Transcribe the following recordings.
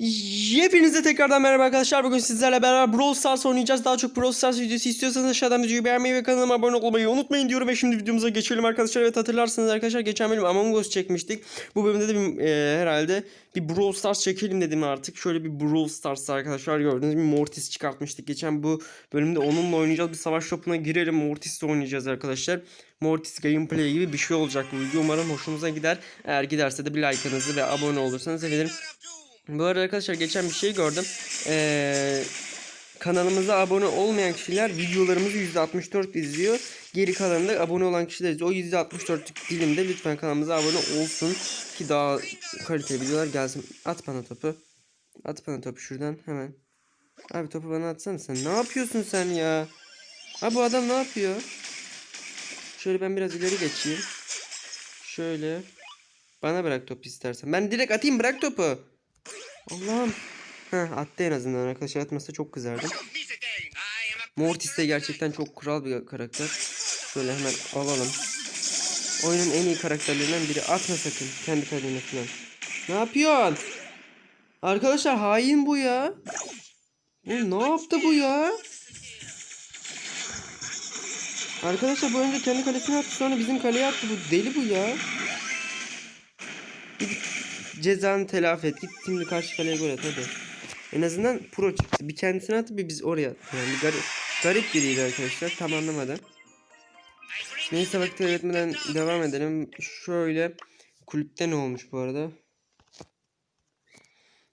Hepinize tekrardan merhaba arkadaşlar. Bugün sizlerle beraber Brawl Stars oynayacağız. Daha çok Brawl Stars videosu istiyorsanız aşağıdan videoyu beğenmeyi ve kanalıma abone olmayı unutmayın diyorum. Ve şimdi videomuza geçelim arkadaşlar. Evet hatırlarsınız arkadaşlar geçen bölüm Among Us çekmiştik. Bu bölümde de bir, e, herhalde bir Brawl Stars çekelim dedim artık. Şöyle bir Brawl Stars arkadaşlar gördüğünüz gibi Mortis çıkartmıştık. Geçen bu bölümde onunla oynayacağız. Bir savaş topuna girelim. Mortis'le oynayacağız arkadaşlar. Mortis gameplay gibi bir şey olacak bu video. Umarım hoşunuza gider. Eğer giderse de bir like'ınızı ve abone olursanız sevinirim. Bu arada arkadaşlar geçen bir şey gördüm. Ee, kanalımıza abone olmayan kişiler videolarımızı %64 izliyor. Geri kalanında abone olan kişiler. O %64'lük dilimde lütfen kanalımıza abone olsun ki daha kaliteli videolar gelsin. At bana topu. At bana topu şuradan hemen. Abi topu bana atsana sen. Ne yapıyorsun sen ya? Abi bu adam ne yapıyor? Şöyle ben biraz ileri geçeyim. Şöyle. Bana bırak topu istersen. Ben direkt atayım bırak topu. Allah'ım. Heh, attı en azından arkadaşlar atmasa çok kızardım. Mortis de gerçekten çok kral bir karakter. Şöyle hemen alalım. Oyunun en iyi karakterlerinden biri. Atma sakın kendi kalene falan. Ne yapıyorsun? Arkadaşlar hain bu ya. Bu ne yaptı bu ya? Arkadaşlar bu önce kendi kalesine attı sonra bizim kaleye attı. Bu deli bu ya. Cezanı telafi et. Git şimdi karşı kaleye gol at hadi. En azından pro çıktı. Bir kendisine attı bir biz oraya attık. Yani bir garip, garip biriydi arkadaşlar. Tam anlamadım. Neyse vakit kaybetmeden devam edelim. Şöyle kulüpte ne olmuş bu arada?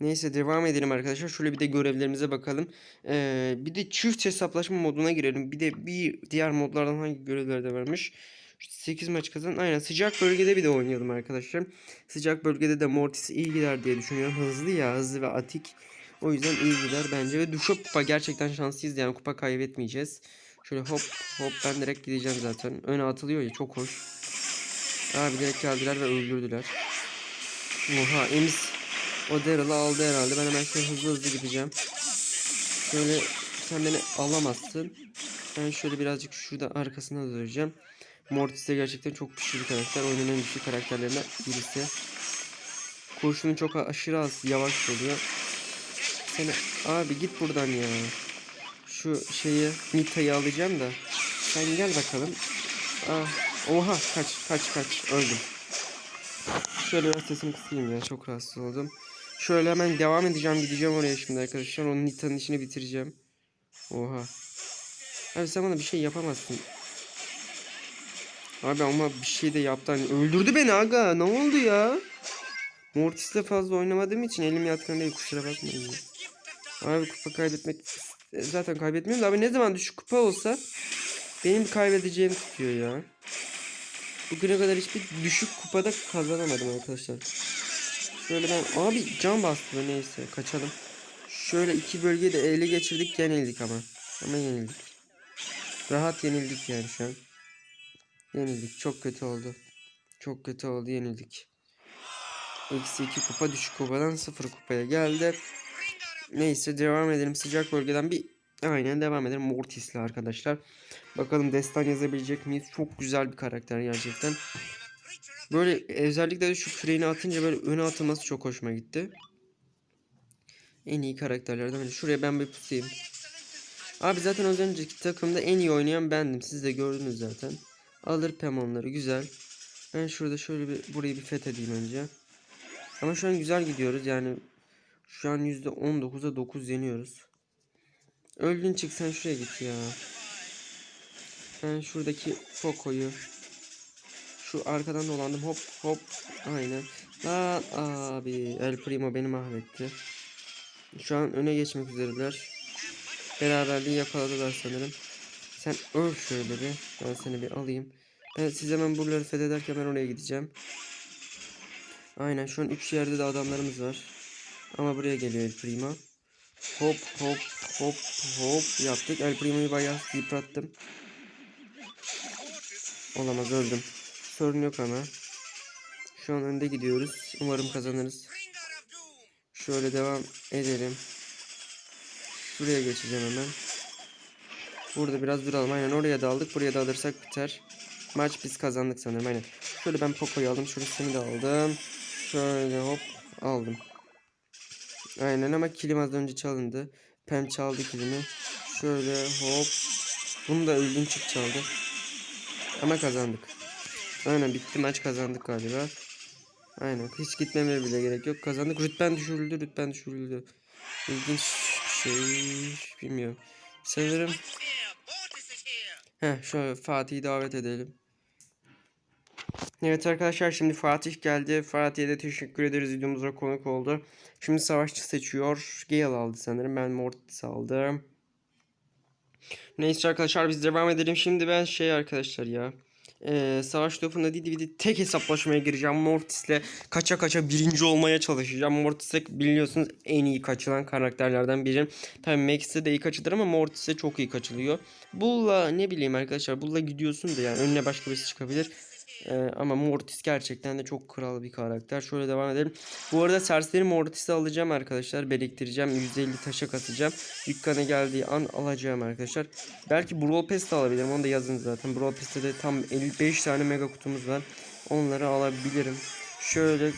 Neyse devam edelim arkadaşlar. Şöyle bir de görevlerimize bakalım. Ee, bir de çift hesaplaşma moduna girelim. Bir de bir diğer modlardan hangi görevler de varmış. 8 maç kazan. Aynen sıcak bölgede bir de oynayalım arkadaşlar. Sıcak bölgede de Mortis iyi gider diye düşünüyorum. Hızlı ya hızlı ve atik. O yüzden iyi gider bence. Ve Duşa kupa gerçekten şanslıyız yani kupa kaybetmeyeceğiz. Şöyle hop hop ben direkt gideceğim zaten. Öne atılıyor ya çok hoş. Abi direkt geldiler ve öldürdüler. Oha Ems o Daryl'ı aldı herhalde. Ben hemen şöyle hızlı hızlı gideceğim. Şöyle sen beni alamazsın. Ben şöyle birazcık şurada arkasına duracağım. Mortis de gerçekten çok güçlü bir karakter. Oyunun en güçlü karakterlerinden birisi. Kurşunu çok aşırı az yavaş oluyor. Seni abi git buradan ya. Şu şeyi Nita'yı alacağım da. Sen gel bakalım. Ah, oha kaç kaç kaç öldüm. Şöyle biraz sesimi kısayım ya çok rahatsız oldum. Şöyle hemen devam edeceğim gideceğim oraya şimdi arkadaşlar. Onun Nita'nın işini bitireceğim. Oha. Abi sen bana bir şey yapamazsın. Abi ama bir şey de yaptı hani öldürdü beni aga ne oldu ya? Mortis'le fazla oynamadığım için elim yatkın değil kusura bakmayın. ya. Abi kupa kaybetmek zaten kaybetmiyorum da abi ne zaman düşük kupa olsa benim kaybedeceğim tutuyor ya. Bugüne kadar hiçbir düşük kupada kazanamadım arkadaşlar. Şöyle ben abi can bastı neyse kaçalım. Şöyle iki bölgeyi de ele geçirdik yenildik ama. Ama yenildik. Rahat yenildik yani şu an. Yenildik. Çok kötü oldu. Çok kötü oldu. Yenildik. Eksi 2 kupa düşük kupadan 0 kupaya geldi. Neyse devam edelim. Sıcak bölgeden bir aynen devam edelim. Mortis'le arkadaşlar. Bakalım destan yazabilecek miyiz? Çok güzel bir karakter gerçekten. Böyle özellikle de şu küreğini atınca böyle öne atılması çok hoşuma gitti. En iyi karakterlerden biri. Şuraya ben bir pusayım. Abi zaten az önceki takımda en iyi oynayan bendim. Siz de gördünüz zaten. Alır Pemon'ları güzel. Ben şurada şöyle bir burayı bir fethedeyim önce. Ama şu an güzel gidiyoruz yani. Şu an %19'a 9 yeniyoruz. Öldün çık sen şuraya git ya. Ben şuradaki Poco'yu şu arkadan dolandım hop hop aynen. Lan abi El Primo beni mahvetti. Şu an öne geçmek üzereler. Beraberliği yakaladılar sanırım. Sen öl şöyle bir. Ben seni bir alayım. Ben siz hemen buraları fethederken ben oraya gideceğim. Aynen şu an 3 yerde de adamlarımız var. Ama buraya geliyor El Primo. Hop hop hop hop yaptık. El Primo'yu bayağı yıprattım. Olamaz öldüm. Sorun yok ama. Şu an önde gidiyoruz. Umarım kazanırız. Şöyle devam edelim. Şuraya geçeceğim hemen. Burada biraz duralım. Aynen oraya da aldık. Buraya da alırsak biter. Maç biz kazandık sanırım. Aynen. Şöyle ben Poco'yu aldım. Şurasını da aldım. Şöyle hop aldım. Aynen ama kilim az önce çalındı. Pem çaldı kilimi. Şöyle hop. Bunu da çık çaldı. Ama kazandık. Aynen bitti maç kazandık galiba. Aynen hiç gitmemeye bile gerek yok. Kazandık. Rütben düşürüldü. Rütben düşürüldü. İlginç bir şey. Bilmiyorum. Sanırım. Heh şöyle Fatih'i davet edelim. Evet arkadaşlar şimdi Fatih geldi. Fatih'e de teşekkür ederiz videomuza konuk oldu. Şimdi savaşçı seçiyor. Gale aldı sanırım. Ben Mortis aldım. Neyse arkadaşlar biz devam edelim. Şimdi ben şey arkadaşlar ya. Ee, savaş topunda değil de tek hesaplaşmaya gireceğim. Mortis'le kaça kaça birinci olmaya çalışacağım. Mortis'e biliyorsunuz en iyi kaçılan karakterlerden biri. Tabii Max'e de iyi kaçılır ama Mortis'e çok iyi kaçılıyor. Bull'la ne bileyim arkadaşlar. Bull'la gidiyorsun da yani önüne başka birisi çıkabilir. Ee, ama Mortis gerçekten de çok kral bir karakter. Şöyle devam edelim. Bu arada serseri Mortis'i alacağım arkadaşlar. Biriktireceğim. 150 taşa katacağım. Dükkana geldiği an alacağım arkadaşlar. Belki Brawl Pass de alabilirim. Onu da yazın zaten. Brawl Pass'te de tam 55 tane mega kutumuz var. Onları alabilirim. Şöyle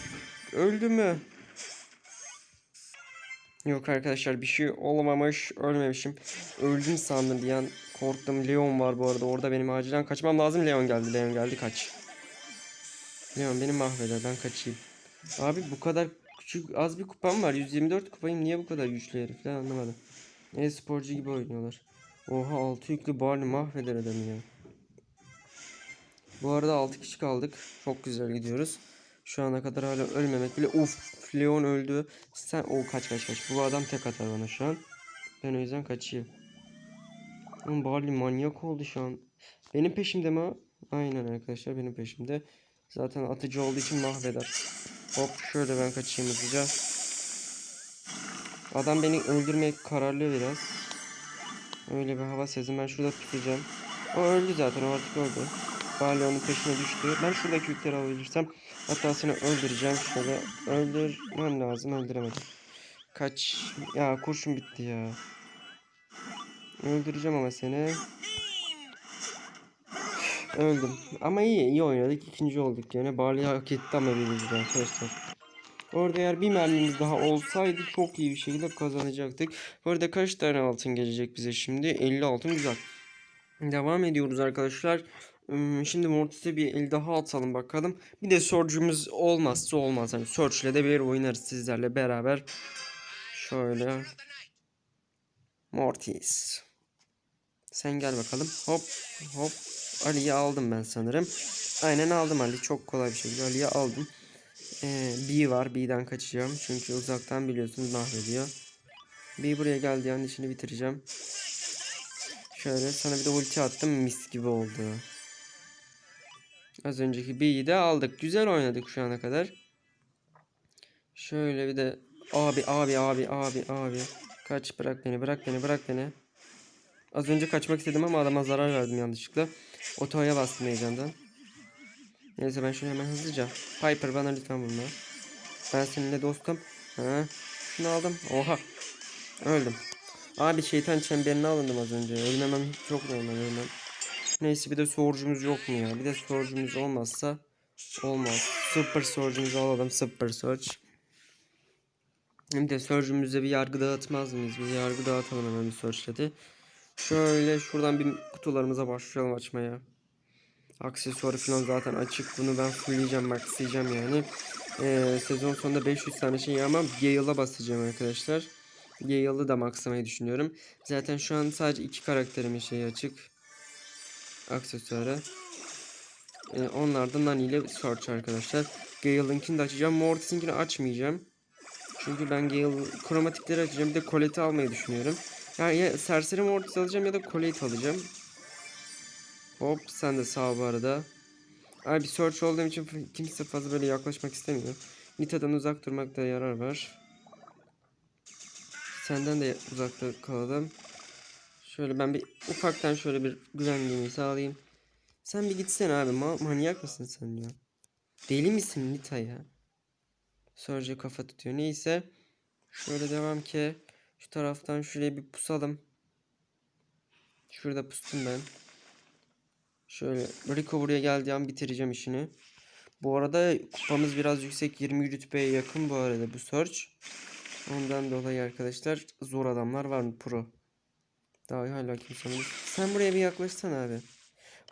öldü mü? Yok arkadaşlar bir şey olmamış. Ölmemişim. Öldüm sandım an. Korktum. Leon var bu arada. Orada benim acilen kaçmam lazım. Leon geldi. Leon geldi. Kaç. Leon beni mahveder. Ben kaçayım. Abi bu kadar küçük az bir kupam var. 124 kupayım. Niye bu kadar güçlü herifler anlamadım. E-sporcu gibi oynuyorlar. Oha 6 yüklü Barney mahveder adamı ya. Bu arada 6 kişi kaldık. Çok güzel gidiyoruz. Şu ana kadar hala ölmemek bile. Uf Leon öldü. Sen o kaç kaç kaç. Bu adam tek atar bana şu an. Ben o yüzden kaçayım. Oğlum Barley manyak oldu şu an. Benim peşimde mi? Aynen arkadaşlar benim peşimde. Zaten atıcı olduğu için mahveder. Hop şöyle ben kaçayım hızlıca. Adam beni öldürmeye kararlı biraz. Öyle bir hava sezim. Ben şurada tutacağım. O öldü zaten. O artık öldü. Barley onun peşine düştü. Ben şuradaki yükleri alabilirsem hatta seni öldüreceğim. Şöyle öldürmem lazım. Öldüremedim. Kaç. Ya kurşun bitti ya. Öldüreceğim ama seni. Öldüm. Ama iyi iyi oynadık. İkinci olduk yani. Barley hak etti ama birinci arkadaşlar. Orada eğer bir mermimiz daha olsaydı çok iyi bir şekilde kazanacaktık. Bu arada kaç tane altın gelecek bize şimdi? 50 altın güzel. Devam ediyoruz arkadaşlar. Hmm, Şimdi Mortis'e bir el daha atalım bakalım. Bir de Surge'ümüz olmazsa olmaz. Hani Surge'le de bir oynarız sizlerle beraber. Şöyle. Mortis. Sen gel bakalım. Hop hop. Ali'yi aldım ben sanırım. Aynen aldım Ali. Çok kolay bir şekilde Ali'yi aldım. Ee, B var. B'den kaçacağım. Çünkü uzaktan biliyorsunuz mahvediyor. B buraya geldiği an işini bitireceğim. Şöyle sana bir de ulti attım. Mis gibi oldu. Az önceki B'yi de aldık. Güzel oynadık şu ana kadar. Şöyle bir de abi abi abi abi abi. Kaç bırak beni bırak beni bırak beni. Az önce kaçmak istedim ama adama zarar verdim yanlışlıkla. Otoya bastım heyecandan. Neyse ben şunu hemen hızlıca. Piper bana lütfen vurma. Ben seninle dostum. Ha. Şunu aldım. Oha. Öldüm. Abi şeytan çemberine alındım az önce. Ölmemem çok normal ölmem. Neyse bir de sorcumuz yok mu ya? Bir de sorcumuz olmazsa olmaz. Super sorcumuzu alalım. Super sorc. Hem de sorcumuza bir yargı dağıtmaz mıyız? Bir yargı dağıtalım hemen bir sorçladı. Şöyle şuradan bir kutularımıza başlayalım açmaya. Aksesuarı falan zaten açık. Bunu ben fullleyeceğim, maxlayacağım yani. Ee, sezon sonunda 500 tane şey ama Gale'a basacağım arkadaşlar. Gale'ı da maxlamayı düşünüyorum. Zaten şu an sadece iki karakterimin şeyi açık. Aksesuarı. Ee, onlar da Nani ile Search arkadaşlar. Gale'ınkini de açacağım. Mortis'inkini açmayacağım. Çünkü ben Gale kromatikleri açacağım. Bir de Colette'i almayı düşünüyorum. Yani ya Serseri Mortis alacağım ya da Colette alacağım. Hop sen de sağ bu arada. Abi search olduğum için kimse fazla böyle yaklaşmak istemiyor. Nita'dan uzak durmakta yarar var. Senden de uzakta kalalım. Şöyle ben bir ufaktan şöyle bir güvenliğimi sağlayayım. Sen bir gitsene abi. Ma manyak mısın sen ya? Deli misin Nita ya? Surge kafa tutuyor. Neyse. Şöyle devam ki. Şu taraftan şuraya bir pusalım. Şurada pustum ben. Şöyle Rico buraya geldiği an bitireceğim işini. Bu arada kupamız biraz yüksek. 20 rütbeye yakın bu arada bu search. Ondan dolayı arkadaşlar zor adamlar var mı pro? Daha hala kimse yok. Sen buraya bir yaklaşsana abi.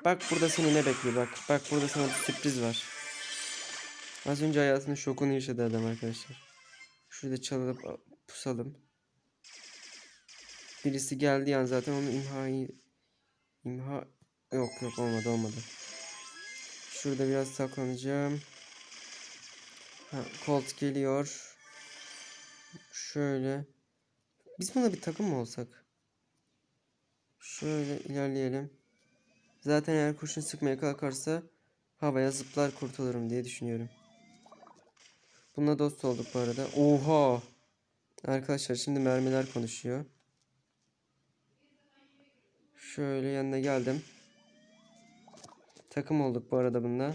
Bak burada seni ne bekliyor bak. Bak burada sana bir sürpriz var. Az önce hayatının şokunu yaşadı adam arkadaşlar. Şurada çalıp pusalım. Birisi geldiği an zaten onu imhayı imha yok yok olmadı olmadı. Şurada biraz saklanacağım. Ha, Colt geliyor. Şöyle. Biz buna bir takım mı olsak? Şöyle ilerleyelim. Zaten eğer kurşun sıkmaya kalkarsa havaya zıplar kurtulurum diye düşünüyorum. Bununla dost olduk bu arada. Oha! Arkadaşlar şimdi mermiler konuşuyor. Şöyle yanına geldim. Takım olduk bu arada bununla.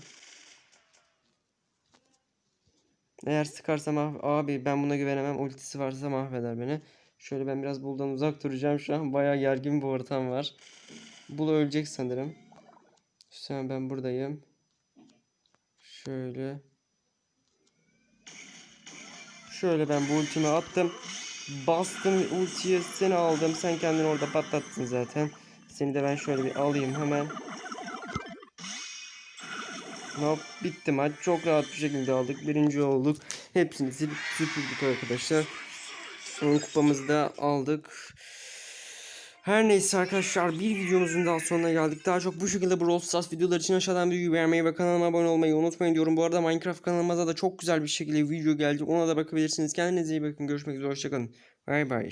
Eğer sıkarsam ah- abi ben buna güvenemem. Ultisi varsa mahveder beni. Şöyle ben biraz buldan uzak duracağım. Şu an bayağı gergin bir ortam var. Bul ölecek sanırım. An ben buradayım. Şöyle. Şöyle ben bu ultimi attım. Bastım ultiyi seni aldım. Sen kendini orada patlattın zaten. Seni de ben şöyle bir alayım hemen. Hop bitti maç. Çok rahat bir şekilde aldık. Birinci olduk. Hepsini silip süpürdük arkadaşlar. Son kupamızı da aldık. Her neyse arkadaşlar bir videomuzun daha sonuna geldik. Daha çok bu şekilde Brawl Stars videolar için aşağıdan videoyu beğenmeyi ve kanalıma abone olmayı unutmayın diyorum. Bu arada Minecraft kanalımıza da çok güzel bir şekilde video geldi. Ona da bakabilirsiniz. Kendinize iyi bakın. Görüşmek üzere. Hoşçakalın. Bay bay.